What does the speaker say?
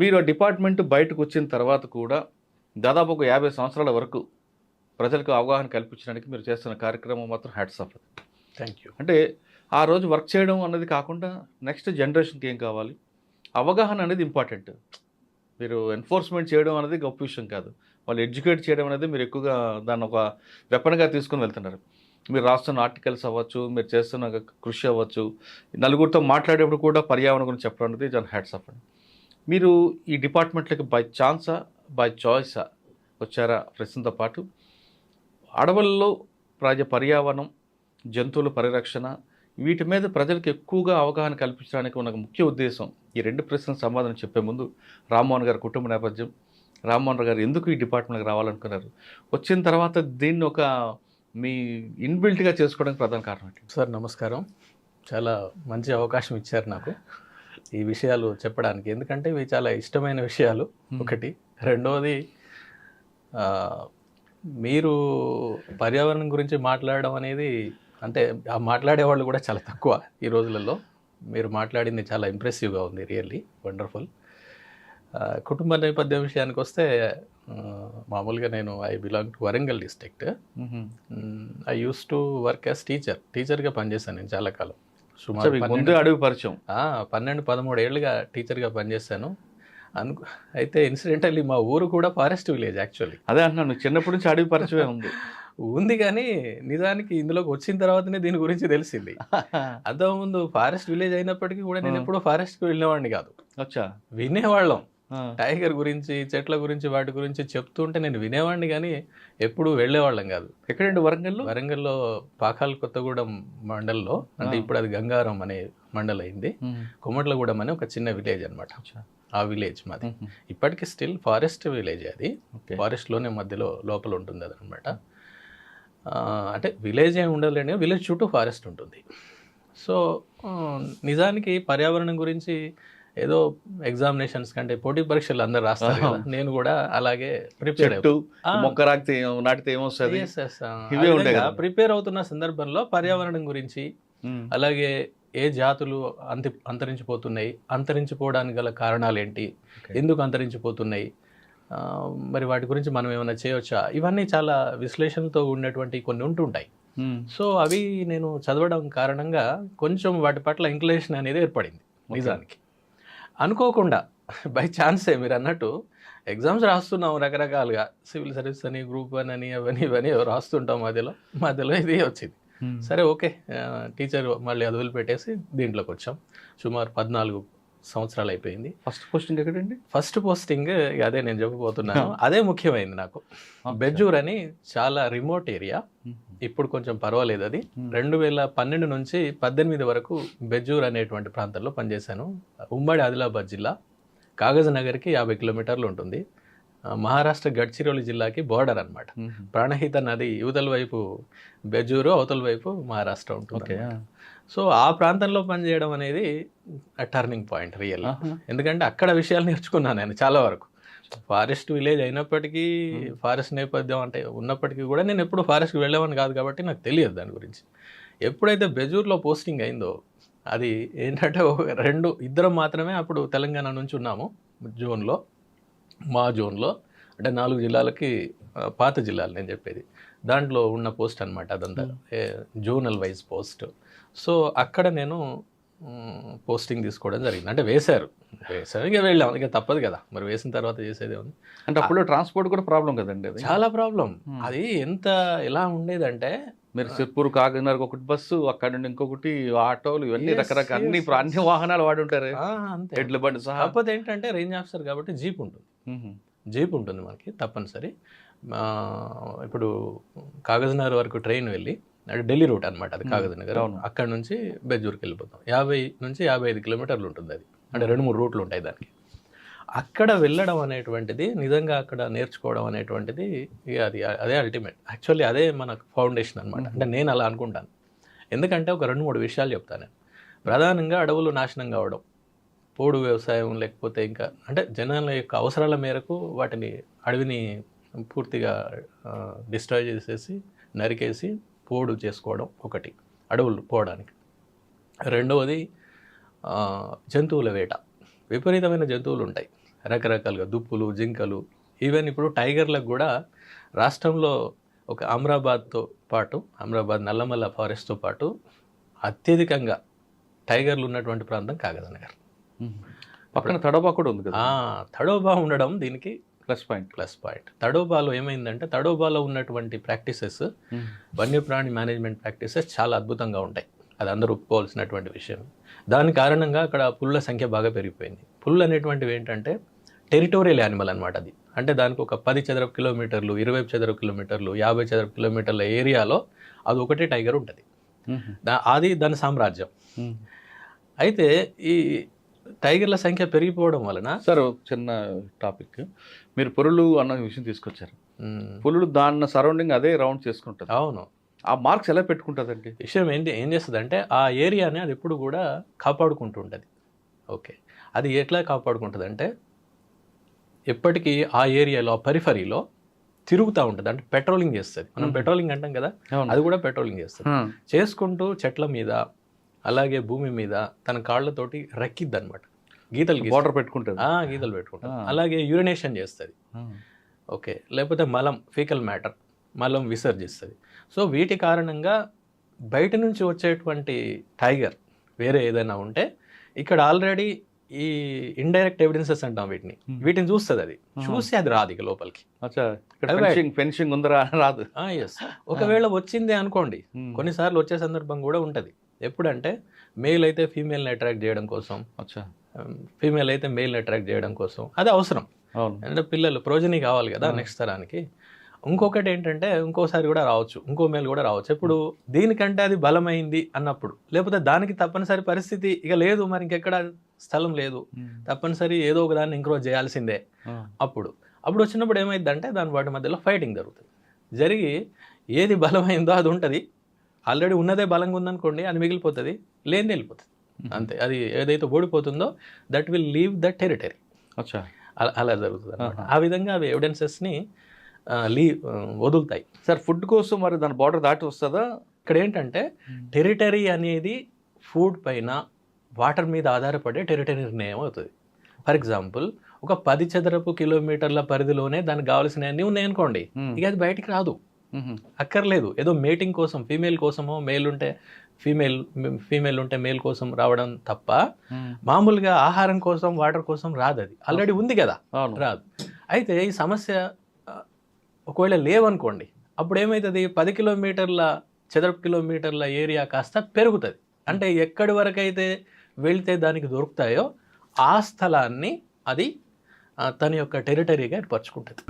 మీరు ఆ డిపార్ట్మెంట్ బయటకు వచ్చిన తర్వాత కూడా దాదాపు ఒక యాభై సంవత్సరాల వరకు ప్రజలకు అవగాహన కల్పించడానికి మీరు చేస్తున్న కార్యక్రమం మాత్రం హ్యాట్స్ ఆఫ్ థ్యాంక్ యూ అంటే ఆ రోజు వర్క్ చేయడం అన్నది కాకుండా నెక్స్ట్ జనరేషన్కి ఏం కావాలి? అవగాహన అనేది ఇంపార్టెంట్. మీరు ఎన్ఫోర్స్మెంట్ చేయడం అనేది గొప్ప విషయం కాదు. వాళ్ళు ఎడ్యుకేట్ చేయడం అనేది మీరు ఎక్కువగా దాన్ని ఒక వెపన్గా తీసుకొని వెళ్తున్నారు. మీరు రాస్తున్న ఆర్టికల్స్ అవ్వచ్చు మీరు చేస్తున్న కృషి అవ్వచ్చు నలుగురితో మాట్లాడేప్పుడు కూడా పర్యావరణం గురించి చెప్పడం అనేది దాని హ్యాట్స్ ఆఫ్ అండి మీరు ఈ డిపార్ట్మెంట్లకి బై ఛాన్సా బై చాయిసా వచ్చారా ప్రశ్నతో పాటు? అడవుల్లో ప్రజ పర్యావరణం జంతువుల పరిరక్షణ వీటి మీద ప్రజలకు ఎక్కువగా అవగాహన కల్పించడానికి ఉన్న ముఖ్య ఉద్దేశం ఈ రెండు ప్రశ్నలకు సమాధానం చెప్పే ముందు రామ్మోహన్ గారి కుటుంబ నేపథ్యం. రామ్మోహన్ గారు ఎందుకు ఈ డిపార్ట్మెంట్కి రావాలనుకున్నారు? వచ్చిన తర్వాత దీన్ని ఒక మీ ఇన్బిల్ట్గా చేసుకోవడానికి ప్రధాన కారణం ఏంటి? సార్ నమస్కారం. చాలా మంచి అవకాశం ఇచ్చారు నాకు. ఈ విషయాలు చెప్పడానికి. ఎందుకంటే ఇవి చాలా ఇష్టమైన విషయాలు. ఒకటి. రెండవది మీరు పర్యావరణం గురించి మాట్లాడడం అనేది అంటే ఆ మాట్లాడే వాళ్ళు కూడా చాలా తక్కువ ఈ రోజులలో. మీరు మాట్లాడింది చాలా ఇంప్రెసివ్గా ఉంది రియల్లీ వండర్ఫుల్ కుటుంబ నేపథ్యం విషయానికి వస్తే మామూలుగా నేను I belong to Warangal district I used to work as teacher టీచర్గా పనిచేశాను నేను చాలా కాలం. ముందే అడవి పరిచయం. ఆ, పన్నెండు పదమూడు ఏళ్ళుగా టీచర్గా పనిచేశాను అను అయితే ఇన్సిడెంటల్లీ మా ఊరు కూడా ఫారెస్ట్ విలేజ్ యాక్చువల్లీ. అదే అంటున్నాను చిన్నప్పటి నుంచి అడవి పరిచయమే ఉంది. ఉంది కానీ నిజానికి ఇందులోకి వచ్చిన తర్వాతనే దీని గురించి తెలిసింది. అంతకుముందు ఫారెస్ట్ విలేజ్ అయినప్పటికీ కూడా నేను. ఎప్పుడూ ఫారెస్ట్కి వెళ్ళేవాడిని కాదు. వచ్చా వినేవాళ్ళం. టైగర్ గురించి చెట్ల గురించి వాటి గురించి చెప్తుంటే నేను వినేవాడిని కానీ ఎప్పుడు వెళ్ళేవాళ్ళం కాదు. ఎక్కడండి వరంగల్లో? వరంగల్లో పాకాల కొత్తగూడెం మండల్లో అంటే. ఇప్పుడు అది గంగారం అనే మండల్ అయింది కొమట్లగూడెం అనే ఒక చిన్న విలేజ్ అన్నమాట. అచ్చా. ఆ విలేజ్ మాది. ఇప్పటికీ స్టిల్ ఫారెస్ట్ విలేజ్ అది. ఓకే. ఫారెస్ట్లోనే మధ్యలో లోపల ఉంటుంది అది అనమాట అంటే విలేజ్ ఏమి ఉండలేని విలేజ్ చుట్టూ ఫారెస్ట్ ఉంటుంది. సో నిజానికి పర్యావరణం గురించి ఏదో ఎగ్జామినేషన్స్ కంటే పోటీ పరీక్షలు అందరు రాస్తారు కదా. నేను కూడా అలాగే ప్రిపేర్ చెట్టు మొక్క రాకితే నాటితే ఏమొస్తుంది? ఇవే ఉంటాయి కదా. ప్రిపేర్ అవుతున్న సందర్భంలో పర్యావరణం గురించి అలాగే ఏ జాతులు అంతి అంతరించిపోతున్నాయి అంతరించిపోవడానికి గల కారణాలు ఏంటి. ఎందుకు అంతరించిపోతున్నాయి ఆ, మరి వాటి గురించి మనం ఏమైనా చేయవచ్చా ఇవన్నీ చాలా విశ్లేషణతో ఉన్నటువంటి కొన్ని ఉంటుంటాయి సో అవి నేను చదవడం కారణంగా కొంచెం వాటి పట్ల ఇంక్లేషన్ అనేది ఏర్పడింది నిజానికి. అనుకోకుండా బై ఛాన్సే మీరు అన్నట్టు ఎగ్జామ్స్ రాస్తున్నాం రకరకాలుగా. సివిల్ సర్వీస్ అని గ్రూప్ వన్ అని అవన్నీ ఇవన్నీ రాస్తుంటాం మధ్యలో. మధ్యలో ఇది వచ్చింది. సరే ఓకే. టీచర్ మళ్ళీ అది వదిలిపెట్టేసి దీంట్లోకి వచ్చాం. సుమారు పద్నాలుగు సంవత్సరాలు అయిపోయింది. ఫస్ట్ పోస్టింగ్ ఎక్కడండి? ఫస్ట్ పోస్టింగ్ అదే నేను చెప్పబోతున్నాను. అదే ముఖ్యమైనది నాకు. బెజ్జూర్ అని చాలా రిమోట్ ఏరియా. ఇప్పుడు కొంచెం పర్వాలేదు అది. రెండు వేల పన్నెండు నుంచి పద్దెనిమిది వరకు బెజ్జూర్ అనేటువంటి ప్రాంతంలో పనిచేశాను. ఉమ్మడి ఆదిలాబాద్ జిల్లా. కాగజ్ నగర్కి యాభై కిలోమీటర్లు ఉంటుంది. మహారాష్ట్ర గడ్చిరోలి జిల్లాకి బోర్డర్ అన్నమాట. ప్రాణహిత నది యువతల వైపు బెజ్జూరు అవతల వైపు మహారాష్ట్ర ఉంటుంది. సో ఆ ప్రాంతంలో పనిచేయడం అనేది టర్నింగ్ పాయింట్ రియల్ ఎందుకంటే అక్కడ విషయాలు నేర్చుకున్నాను నేను చాలా వరకు. ఫారెస్ట్ విలేజ్ అయినప్పటికీ ఫారెస్ట్ నేపథ్యం అంటే ఉన్నప్పటికీ కూడా నేను ఎప్పుడు ఫారెస్ట్కి వెళ్ళేవాడిని కాదు కాబట్టి నాకు తెలియదు దాని గురించి. ఎప్పుడైతే బెజూర్లో పోస్టింగ్ అయిందో అది ఏంటంటే ఒక రెండు ఇద్దరం మాత్రమే అప్పుడు తెలంగాణ నుంచి ఉన్నాము జోన్లో మా జోన్లో. అంటే నాలుగు జిల్లాలకి పాత జిల్లాలు నేను చెప్పేది. దాంట్లో ఉన్న పోస్ట్ అనమాట అదంతా. Zonal wise post. సో అక్కడ నేను పోస్టింగ్ తీసుకోవడం జరిగింది. అంటే వేశారు. వేశారు. ఇక వెళ్ళాం. ఇక తప్పదు కదా. మరి వేసిన తర్వాత చేసేది ఉంది అంటే అప్పుడు ట్రాన్స్పోర్ట్ కూడా ప్రాబ్లం కదండి అది? చాలా ప్రాబ్లం. అది ఎంత ఎలా ఉండేదంటే మీరు సిర్పూర్ కాకినాడకు ఒకటి బస్సు అక్కడ నుండి ఇంకొకటి ఆటోలు ఇవన్నీ రకరకాల అన్ని అన్ని వాహనాలు వాడి ఉంటారు. ఎడ్ల బండి సహా. కాకపోతే ఏంటంటే రేంజ్ ఆఫీసర్ కాబట్టి జీప్ ఉంటుంది. జీప్ ఉంటుంది మనకి తప్పనిసరి. ఇప్పుడు కాగజ్నగర్ వరకు ట్రైన్ వెళ్ళి అంటే ఢిల్లీ రూట్ అనమాట అది. కాగజ్నగర్. అక్కడ నుంచి బెజ్జూర్కి వెళ్ళిపోతాం. యాభై నుంచి యాభై ఐదు కిలోమీటర్లు ఉంటుంది అది. అంటే రెండు మూడు రూట్లు ఉంటాయి దానికి. అక్కడ వెళ్ళడం అనేటువంటిది నిజంగా అక్కడ నేర్చుకోవడం అనేటువంటిది అది అదే అల్టిమేట్ యాక్చువల్లీ అదే మన ఫౌండేషన్ అనమాట అంటే నేను అలా అనుకుంటాను. ఎందుకంటే ఒక రెండు మూడు విషయాలు చెప్తాను నేను. ప్రధానంగా అడవులు నాశనం కావడం పోడు వ్యవసాయం లేకపోతే ఇంకా అంటే జనాల యొక్క అవసరాల మేరకు వాటిని అడవిని పూర్తిగా డిస్ట్రాయ్ చేసేసి నరికేసి పోడు చేసుకోవడం ఒకటి. అడవులు పోవడానికి. రెండవది జంతువుల వేట. విపరీతమైన జంతువులు ఉంటాయి. రకరకాలుగా దుప్పులు జింకలు ఈవెన్ ఇప్పుడు టైగర్లకు కూడా రాష్ట్రంలో ఒక అమరాబాద్తో పాటు అమరాబాద్ నల్లమల్ల ఫారెస్ట్తో పాటు అత్యధికంగా టైగర్లు ఉన్నటువంటి ప్రాంతం కాగదనగర్ పక్కన తడబా కూడా ఉంది కదా? తడోబా ఉండడం దీనికి ప్లస్ పాయింట్ ప్లస్ పాయింట్ తడోబాలో ఏమైందంటే తడోబాలో ఉన్నటువంటి ప్రాక్టీసెస్ వన్యప్రాణి మేనేజ్మెంట్ ప్రాక్టీసెస్ చాలా అద్భుతంగా ఉంటాయి. అది అందరూ ఒప్పుకోవాల్సినటువంటి విషయం. దాని కారణంగా అక్కడ పుల్ల సంఖ్య బాగా పెరిగిపోయింది. పుల్లు అనేటువంటివి ఏంటంటే టెరిటోరియల్ యానిమల్ అనమాట అది. అంటే దానికి ఒక పది చదరపు కిలోమీటర్లు ఇరవై చదరపు కిలోమీటర్లు యాభై చదరపు కిలోమీటర్ల ఏరియాలో అది ఒకటే టైగర్ ఉంటుంది. దా- అది దాని సామ్రాజ్యం. అయితే ఈ టైగర్ల సంఖ్య పెరిగిపోవడం వలన సార్ ఒక చిన్న టాపిక్. మీరు పురులు అన్న విషయం తీసుకొచ్చారు. మ్, పులులు దాని సరౌండింగ్ అదే రౌండ్ చేసుకుంటుంది. అవును. ఆ మార్క్స్ ఎలా పెట్టుకుంటుందండి? విషయం ఏంటి ఏం చేస్తుంది అంటే ఆ ఏరియాని అది ఎప్పుడు కూడా కాపాడుకుంటూ ఉంటుంది ఓకే. అది ఎట్లా కాపాడుకుంటుంది అంటే ఎప్పటికీ ఆ ఏరియాలో ఆ పరిఫరీలో తిరుగుతూ ఉంటుంది. అంటే పెట్రోలింగ్ చేస్తుంది. మనం. పెట్రోలింగ్ అంటాం కదా అది కూడా పెట్రోలింగ్ చేస్తుంది. చేసుకుంటూ చెట్ల మీద అలాగే భూమి మీద తన కాళ్ళతోటి రక్కిద్ది అనమాట గీతలు. బార్డర్ పెట్టుకుంటుంది గీతలు పెట్టుకుంటుంది. అలాగే యూరినేషన్ చేస్తుంది. ఓకే. లేకపోతే మలం ఫీకల్ మ్యాటర్ మలం విసర్జిస్తుంది. సో వీటి కారణంగా బయట నుంచి వచ్చేటువంటి టైగర్ వేరే ఏదైనా ఉంటే ఇక్కడ ఆల్రెడీ ఈ ఇండైరెక్ట్ ఎవిడెన్సెస్ అంటాం వీటిని. వీటిని చూస్తుంది అది. చూసి అది రాదు ఇక లోపలికి. ఫెన్సింగ్ ఉందరా? రాదు. ఎస్ ఒకవేళ వచ్చింది అనుకోండి. కొన్నిసార్లు వచ్చే సందర్భం కూడా ఉంటుంది. ఎప్పుడంటే మేల్ అయితే ఫీమేల్ని అట్రాక్ట్ చేయడం కోసం ఫీమేల్ అయితే మేల్ని అట్రాక్ట్ చేయడం కోసం. అది అవసరం. అవును. అంటే పిల్లలు ప్రోజని కావాలి కదా. నెక్స్ట్ తరానికి. ఇంకొకటి ఏంటంటే ఇంకోసారి కూడా రావచ్చు ఇంకో మేలు కూడా రావచ్చు. ఇప్పుడు దీనికంటే అది బలమైంది అన్నప్పుడు లేకపోతే దానికి తప్పనిసరి పరిస్థితి ఇక లేదు మరి ఇంకెక్కడ స్థలం లేదు. తప్పనిసరి ఏదో ఒక దాన్ని ఇంక్రోజ్ చేయాల్సిందే. అప్పుడు అప్పుడు వచ్చినప్పుడు ఏమైందంటే దాని వాటి మధ్యలో ఫైటింగ్ జరుగుతుంది. జరిగి ఏది బలమైందో అది ఉంటుంది. ఆల్రెడీ ఉన్నదే బలంగా ఉందనుకోండి అది మిగిలిపోతుంది లేనిది వెళ్ళిపోతుంది. అంతే. అది ఏదైతే ఓడిపోతుందో that will leave the territory అచ్చా. అలా జరుగుతుంది అనమాట. ఆ విధంగా అవి ఎవిడెన్సెస్ని లీ వదులుతాయి. సార్ ఫుడ్ కోసం మరి దాని బార్డర్ దాటి వస్తుందా? ఇక్కడ ఏంటంటే టెరిటరీ అనేది ఫుడ్ పైన వాటర్ మీద ఆధారపడే టెరిటరీ నిర్ణయం అవుతుంది. ఫర్ ఎగ్జాంపుల్ ఒక పది చదరపు కిలోమీటర్ల పరిధిలోనే దానికి కావాల్సిన అన్నీ ఉన్నాయనుకోండి. ఇక అది బయటికి రాదు. అక్కర్లేదు. ఏదో మేటింగ్ కోసం ఫీమేల్ కోసమో మేల్ ఉంటే ఫీమేల్ ఫీమేల్ ఉంటే మేల్ కోసం రావడం తప్ప మ్మ్. మామూలుగా ఆహారం కోసం వాటర్ కోసం రాదు అది ఆల్రెడీ ఉంది కదా? రాదు. అయితే ఈ సమస్య ఒకవేళ లేవనుకోండి అప్పుడు ఏమవుతుంది పది కిలోమీటర్ల చదరపు కిలోమీటర్ల ఏరియా కాస్త పెరుగుతుంది. అంటే ఎక్కడి వరకు అయితే వెళ్తే దానికి దొరుకుతాయో ఆ స్థలాన్ని అది తన యొక్క టెరిటరీగా ఏర్పరచుకుంటుంది.